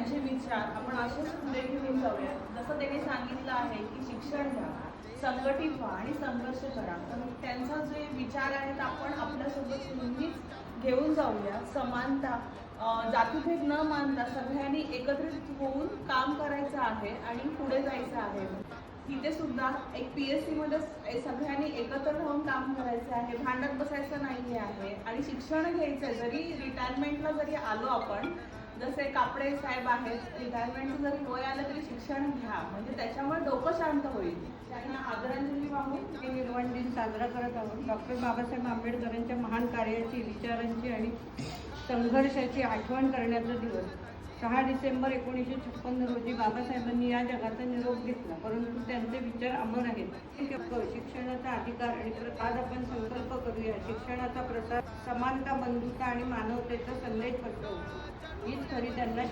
त्यांचे विचार आपण असेच पुढे घेऊन जाऊया. जसं त्यांनी सांगितलं आहे की शिक्षण घ्या संघटित व्हा आणि संघर्ष करा. तर त्यांचा जे विचार आहेत आपण आपल्यासोबत नेहमीच घेऊन जाऊया. समानता जातीभेद न मानता सगळ्यांनी एकत्रित होऊन काम करायचं आहे आणि पुढे जायचं आहे. तिथे सुद्धा एक पी एस सीमध्ये सगळ्यांनी एकत्र राहून काम करायचं आहे. भांडत बसायचं नाही आहे. आणि शिक्षण घ्यायचं आहे जरी रिटायरमेंटला जरी आलो आपण जसे कापडे साहेब आहेत रिटायरमेंटचं जरी वय आलं तरी शिक्षण घ्या. म्हणजे त्याच्यामुळे डोकं शांत होईल. त्यांना आदरांजली वाहून निर्माण दिन साजरा करत आहोत. डॉक्टर बाबासाहेब आंबेडकरांच्या महान कार्याची विचारांची आणि संघर्षाची आठवण करण्याचा दिवस. सहा डिसेंबर एकोणीसशे छप्पन्न रोजी बाबासाहेबांनी या जगाचा निरोप घेतला. परंतु त्यांचे विचार अमर आहेत. शिक्षणाचा अधिकार आणि आज आपण संकल्प करूया. शिक्षणाचा प्रसार समानता बंधुता आणि मानवतेचा संदेश पसरवतो. हीच खरी त्यांना